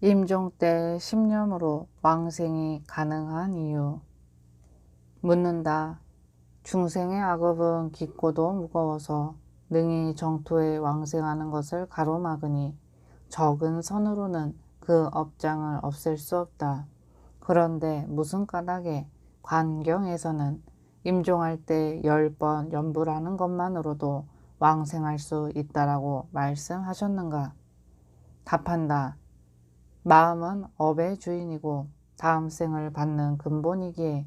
임종 때 십념으로 왕생이 가능한 이유 묻는다. 중생의 악업은 깊고도 무거워서 능히 정토에 왕생하는 것을 가로막으니 적은 선으로는 그 업장을 없앨 수 없다. 그런데 무슨 까닭에 관경에서는 임종할 때 열 번 연불하는 것만으로도 왕생할 수 있다라고 말씀하셨는가? 답한다. 마음은 업의 주인이고 다음 생을 받는 근본이기에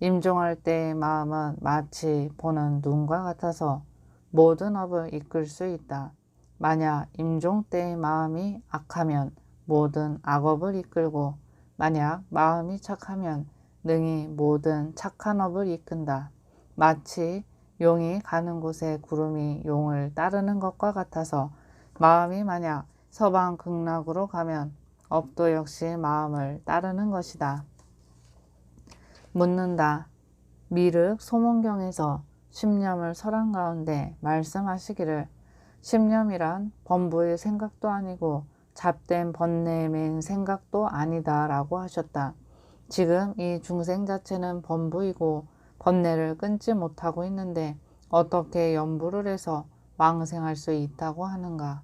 임종할 때의 마음은 마치 보는 눈과 같아서 모든 업을 이끌 수 있다. 만약 임종 때의 마음이 악하면 모든 악업을 이끌고 만약 마음이 착하면 능히 모든 착한 업을 이끈다. 마치 용이 가는 곳에 구름이 용을 따르는 것과 같아서 마음이 만약 서방 극락으로 가면 업도 역시 마음을 따르는 것이다. 묻는다. 미륵 소문경에서 십념을 설한 가운데 말씀하시기를 십념이란 범부의 생각도 아니고 잡된 번뇌에 맨 생각도 아니다 라고 하셨다. 지금 이 중생 자체는 범부이고 번뇌를 끊지 못하고 있는데 어떻게 연부를 해서 왕생할 수 있다고 하는가?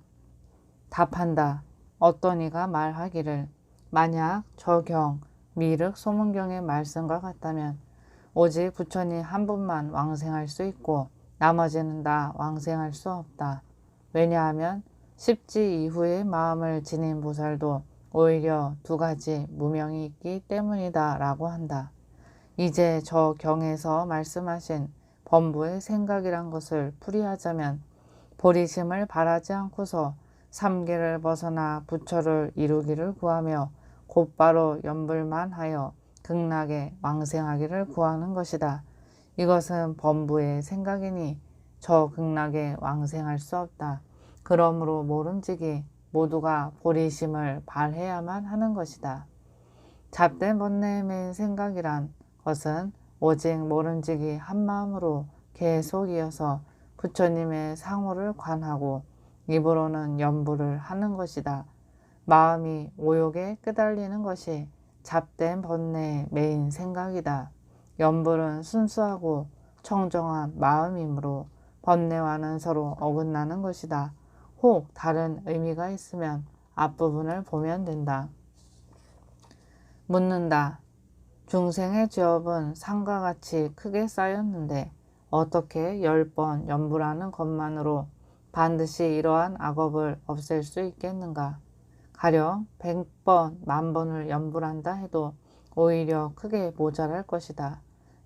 답한다. 어떤 이가 말하기를 만약 저경 미륵 소문경의 말씀과 같다면 오직 부처님 한 분만 왕생할 수 있고 나머지는 다 왕생할 수 없다. 왜냐하면 십지 이후의 마음을 지닌 보살도 오히려 두 가지 무명이 있기 때문이다 라고 한다. 이제 저 경에서 말씀하신 범부의 생각이란 것을 풀이하자면 보리심을 바라지 않고서 삼계를 벗어나 부처를 이루기를 구하며 곧바로 연불만 하여 극락에 왕생하기를 구하는 것이다. 이것은 범부의 생각이니 저 극락에 왕생할 수 없다. 그러므로 모름지기 모두가 보리심을 발해야만 하는 것이다. 잡된 번뇌의 생각이란 것은 오직 모름지기 한마음으로 계속 이어서 부처님의 상호를 관하고 입으로는 연부를 하는 것이다. 마음이 오욕에 끄달리는 것이 잡된 번뇌의 메인 생각이다. 연불은 순수하고 청정한 마음이므로 번뇌와는 서로 어긋나는 것이다. 혹 다른 의미가 있으면 앞부분을 보면 된다. 묻는다. 중생의 죄업은 산과 같이 크게 쌓였는데 어떻게 열 번 연불하는 것만으로 반드시 이러한 악업을 없앨 수 있겠는가? 가령 백번 만번을 연불한다 해도 오히려 크게 모자랄 것이다.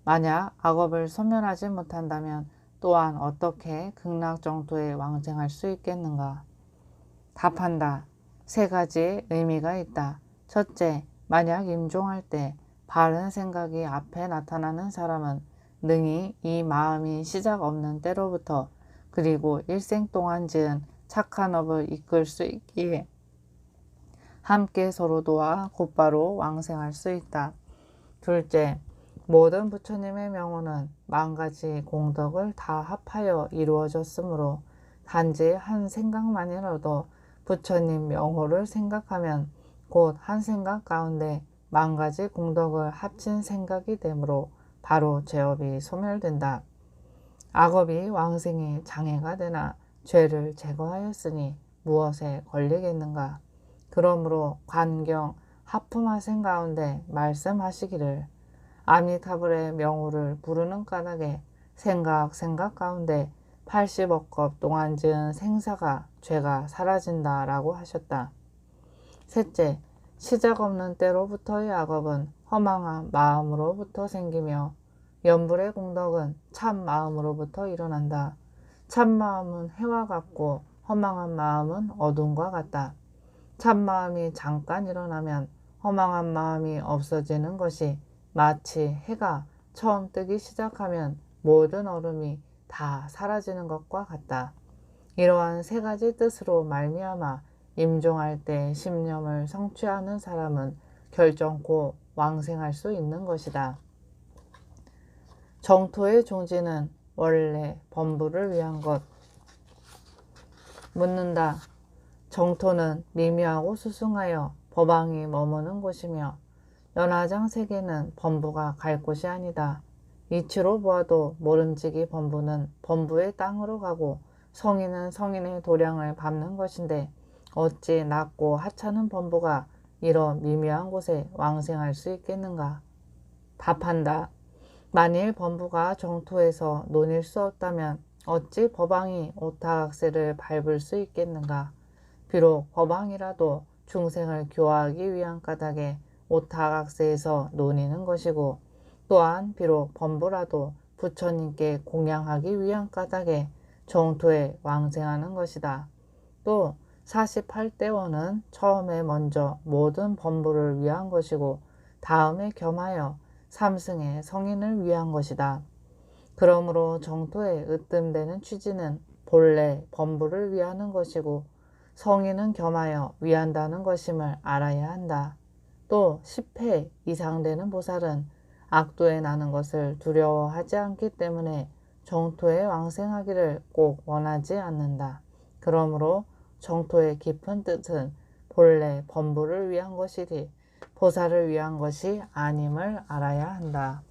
만약 악업을 소멸하지 못한다면 또한 어떻게 극락정토에 왕생할 수 있겠는가? 답한다. 세 가지의 의미가 있다. 첫째, 만약 임종할 때 바른 생각이 앞에 나타나는 사람은 능히 이 마음이 시작 없는 때로부터 그리고 일생 동안 지은 착한 업을 이끌 수 있기에 함께 서로 도와 곧바로 왕생할 수 있다. 둘째, 모든 부처님의 명호는 만 가지 공덕을 다 합하여 이루어졌으므로 단지 한 생각만이라도 부처님 명호를 생각하면 곧 한 생각 가운데 만 가지 공덕을 합친 생각이 되므로 바로 죄업이 소멸된다. 악업이 왕생의 장애가 되나 죄를 제거하였으니 무엇에 걸리겠는가? 그러므로 관경 하품하생 가운데 말씀하시기를 아미타불의 명호를 부르는 까닭에 생각 생각 가운데 80억겁 동안 지은 생사가 죄가 사라진다 라고 하셨다. 셋째, 시작 없는 때로부터의 악업은 허망한 마음으로부터 생기며 연불의 공덕은 참 마음으로부터 일어난다. 참 마음은 해와 같고 허망한 마음은 어둠과 같다. 참 마음이 잠깐 일어나면 허망한 마음이 없어지는 것이 마치 해가 처음 뜨기 시작하면 모든 얼음이 다 사라지는 것과 같다. 이러한 세 가지 뜻으로 말미암아 임종할 때 심념을 성취하는 사람은 결정코 왕생할 수 있는 것이다. 정토의 종지는 원래 범부를 위한 것. 묻는다. 정토는 미묘하고 수승하여 법왕이 머무는 곳이며 연화장 세계는 범부가 갈 곳이 아니다. 이치로 보아도 모름지기 범부는 범부의 땅으로 가고 성인은 성인의 도량을 밟는 것인데 어찌 낮고 하찮은 범부가 이런 미묘한 곳에 왕생할 수 있겠는가? 답한다. 만일 범부가 정토에서 논일 수 없다면 어찌 법왕이 오타각세를 밟을 수 있겠는가? 비록 법왕이라도 중생을 교화하기 위한 까닭에 오타각세에서 논이는 것이고 또한 비록 범부라도 부처님께 공양하기 위한 까닭에 정토에 왕생하는 것이다. 또 48대원은 처음에 먼저 모든 범부를 위한 것이고 다음에 겸하여 삼승의 성인을 위한 것이다. 그러므로 정토에 으뜸되는 취지는 본래 범부를 위하는 것이고 성인은 겸하여 위한다는 것임을 알아야 한다. 또 10회 이상 되는 보살은 악도에 나는 것을 두려워하지 않기 때문에 정토에 왕생하기를 꼭 원하지 않는다. 그러므로 정토의 깊은 뜻은 본래 범부를 위한 것이지 보살을 위한 것이 아님을 알아야 한다.